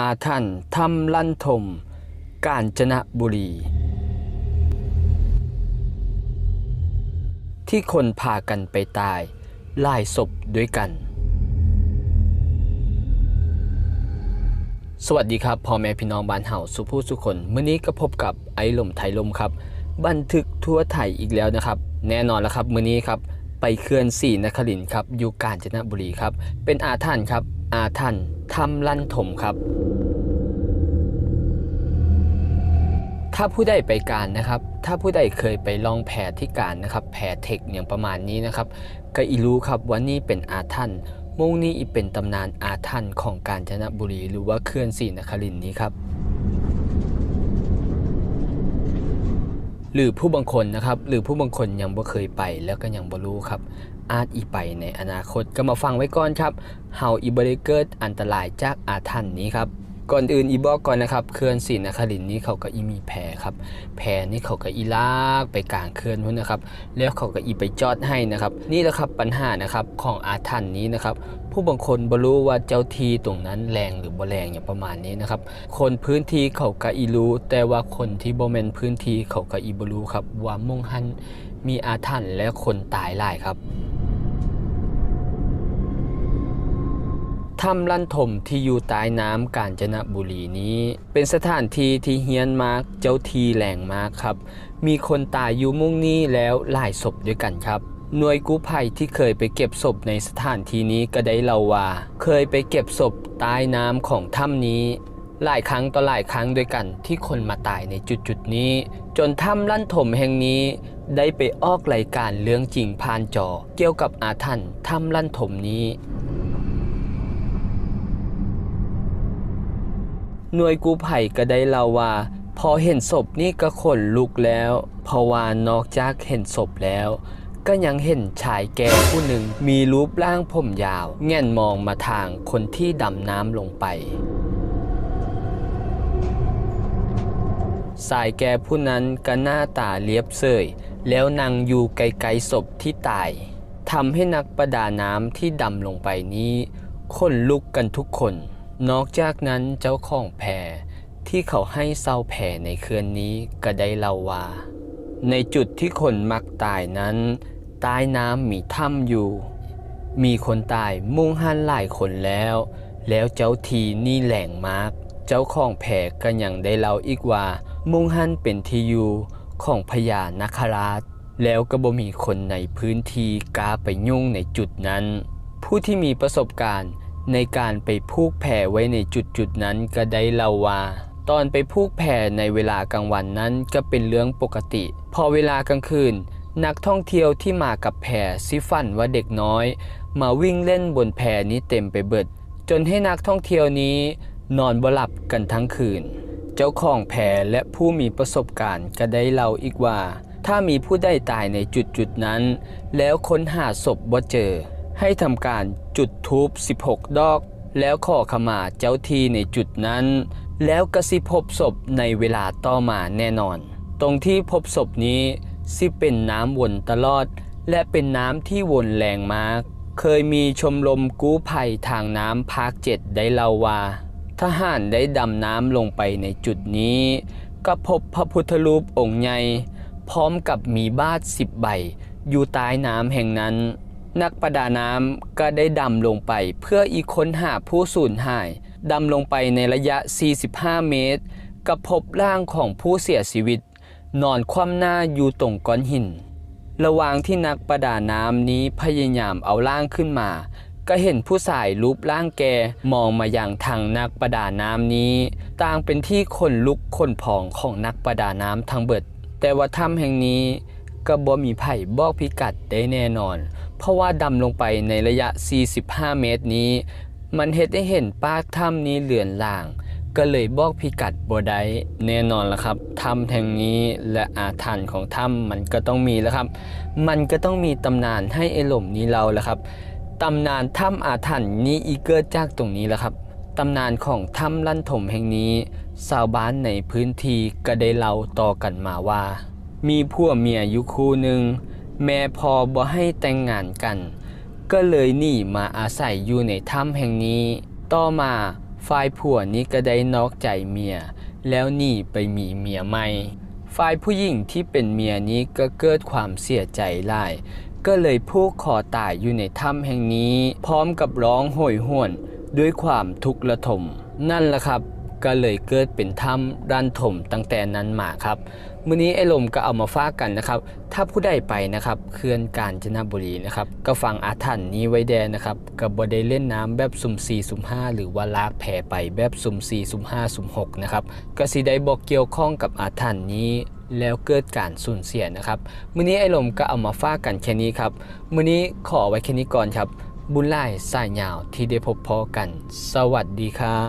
อาทันทำลั่นทม กาญจนบุรี ที่คนพากันไปตายลายศพด้วยกัน สวัสดีครับพ่อแม่พี่น้องบ้านเฮาสุผู้สุคนเมื้อนี้ก็พบกับไอ้ลมไทยลมครับ บันทึกทั่วไทยอีกแล้วนะครับ แน่นอนแล้วครับมื้อนี้ครับ ไปเคลื่อนสี่นครินครับอยู่กาญจนบุรีครับ เป็นอาท่านครับ อาท่านทำลั่นถมครับถ้าผู้ใดไปการนะครับ ถ้าผู้ใดเคยไปลองแพที่การนะครับแพเทคอย่างประมาณนี้นะครับ ก็อีรู้ครับว่านี่เป็นอาท่านมงนี้อีเป็นตำนานอาท่านของกาญจนบุรี หรือว่าเคลื่อนสี่นครินนี้ครับ หรือผู้บางคนนะครับ หรือผู้บางคนยังบ่เคยไปแล้วก็ยังบ่รู้ครับ อาจอีไปในอนาคตก็มาฟังไว้ก่อนครับเฮาอีบริเกิดอันตรายจากอาถรรพ์นี้ครับ ก่อนอื่นอีบอกก่อนนะครับเขื่อนศรีนครินนี้เขาก็อีมีแพครับแพนี่เขาก็อีลากไปกลางเขื่อนพุ่นนะครับ แล้วเขาก็อีไปจอดให้นะครับ นี่แหละครับปัญหานะครับของอาถรรพ์นี้นะครับ ผู้บางคนบรู้ว่าเจ้าทีตรงนั้นแรงหรือบ่แรงอย่างประมาณนี้นะครับ คนพื้นที่เขาก็อีรู้ แต่ว่าคนที่บ่แมนพื้นที่เขาก็อีบ่รู้ครับว่ามุ่งหันมีอาถรรพ์และคนตายหลายครับ ถ้ำลั่นถมที่อยู่ใต้น้ำกาญจนบุรีนี้ เป็นสถานที่ที่เฮี้ยนมากเจ้าทีแหล่งมากครับ มีคนตายอยู่มุ่งนี้แล้วหลายศพด้วยกันครับ หน่วยกู้ภัยที่เคยไปเก็บศพในสถานที่นี้ก็ได้เล่าว่า เคยไปเก็บศพใต้น้ำของถ้ำนี้ หลายครั้งต่อหลายครั้งด้วยกันที่คนมาตายในจุดจุดๆนี้ จนถ้ำลั่นถมแห่งนี้ได้ไปออกรายการเรื่องจริงผ่านจอ เกี่ยวกับอาถรรพ์ถ้ำลั่นถมนี้ หน่วยกู้ภัยก็ได้เล่าว่า พอเห็นศพนี่ก็ขนลุกแล้วเพราะว่านอกจากเห็นศพแล้ว ก็ยังเห็นชายแก่ผู้หนึ่งมีรูปร่างผมยาว แง่นมองมาทางคนที่ดำน้ำลงไปสายแก่ผู้นั้นก็หน้าตาเลียบเสยแล้วนั่งอยู่ไกลๆศพที่ตายทำให้นักประดาน้ำที่ดำลงไปนี้ขนลุกกันทุกคน นอกจากนั้นเจ้าของแพที่เขาให้เศร้าแพในเคืนนี้ก็ได้เล่าว่า ในจุดที่คนมักตายนั้น ใต้น้ำมีถ้ำอยู่ มีคนตายมุ่งหันหลายคนแล้ว แล้วเจ้าทีนี่แหล่งมาก เจ้าของแพก็ยังได้เล่าอีกว่า มุ่งหันเป็นที่อยู่ของพญานาคราช แล้วก็บ่มีคนในพื้นที่กล้าไปยุ่งในจุดนั้น ผู้ที่มีประสบการณ์ ในการไปผูกแพไว้ในจุดจุดนั้นก็ได้เล่าว่า ตอนไปผูกแพในเวลากลางวันนั้นก็เป็นเรื่องปกติ พอเวลากลางคืน นักท่องเที่ยวที่มากับแพซิฟันว่าเด็กน้อย มาวิ่งเล่นบนแพนี้เต็มไปเบิด จนให้นักท่องเที่ยวนี้ นอนบ่หลับกันทั้งคืน เจ้าของแพและผู้มีประสบการณ์ก็ได้เล่าอีกว่า ถ้ามีผู้ใดตายในจุดจุดนั้น แล้วค้นหาศพบ่เจอ ให้ทำการจุดทูบ16 ดอก แล้วขอขมาเจ้าที่ในจุดนั้น แล้วก็สิพบศพในเวลาต่อมาแน่นอน ตรงที่พบศพนี้สิเป็นน้ำวนตลอด และเป็นน้ำที่วนแรงมาก เคยมีชมรมกู้ภัยทางน้ำภาคเจ็ดได้เล่าว่า ทหารได้ดำน้ำลงไปในจุดนี้ ก็พบพระพุทธรูปองค์ใหญ่พร้อมกับมีบาทสิบใบอยู่ใต้น้ำแห่งนั้น นักประดาน้ำก็ได้ดำลงไป เพื่ออีกค้นหาผู้สูญหาย ดำลงไปในระยะ 45 เมตรก็พบร่างของผู้เสียชีวิต นอนคว่ำหน้าอยู่ตรงก้อนหิน ระหว่างที่นักประดาน้ำนี้พยายามเอาร่างขึ้นมา ก็เห็นผู้ชายรูปร่างแกมองมาอย่างทางนักประดาน้ำนี้ ต่างเป็นที่ขนลุกขนพองของนักประดาน้ำทั้งเบิด แต่ว่าถ้ำแห่งนี้ก็บ่มีไผ่บอกพิกัดได้แน่นอนเพราะว่าดำลงไปในระยะ 45 เมตรนี้ มันเห็นได้เห็นปากถ้ำนี้เหลือนลาง ก็เลยบอกพิกัดบ่ได้แน่นอนละครับถ้ำแห่งนี้และอาถรรพ์ของถ้ำมันก็ต้องมีแล้วครับ มันก็ต้องมีตำนานให้ไอหล่มนี้เราแล้วครับตำนานถ้ำอาถรรพ์นี้อีเกิดจากตรงนี้แหละครับตำนานของถ้ำลั่นถมแห่งนี้ชาวบ้านในพื้นที่ก็ได้เล่าต่อกันมาว่า มีผัวเมียอยู่คู่หนึ่ง แม่พอบ่ให้แต่งงานกัน ก็เลยหนีมาอาศัยอยู่ในถ้ำแห่งนี้ ต่อมาฝ่ายผัวนี้ก็ได้นอกใจเมีย แล้วหนีไปมีเมียใหม่ฝ่ายผู้หญิงที่เป็นเมียนี้ก็เกิดความเสียใจหลาย ก็เลยผูกคอตายอยู่ในถ้ำแห่งนี้ พร้อมกับร้องโหยหวนด้วยความทุกข์ระทม นั่นแหละครับ ก็เลยเกิดเป็นถ้ำดันถมตั้งแต่นั้นมาครับมื้อนี้ไอ้ลมก็เอามาฝากกันนะครับ ถ้าผู้ใดไปนะครับเขื่อนกาญจนบุรีนะครับ ก็ฟังอาถรรพ์นี้ไว้แดนะครับกับบได้เล่นน้ำแบบสุ่ม4สุ่ม5หรือว่าลากแพไปแบบสุ่ม4สุ่ม5สุ่ม6นะครับก็สิได้บอกเกี่ยวข้องกับอาถรรพ์นี้แล้วเกิดการสูญเสียนะครับมื้อนี้ไอ้ลมก็เอามาฝากกันแค่นี้ครับมื้อนี้ขอไว้แค่นี้ก่อนครับ บุญไล่สายยาวที่ได้พบพอกัน สวัสดีครับ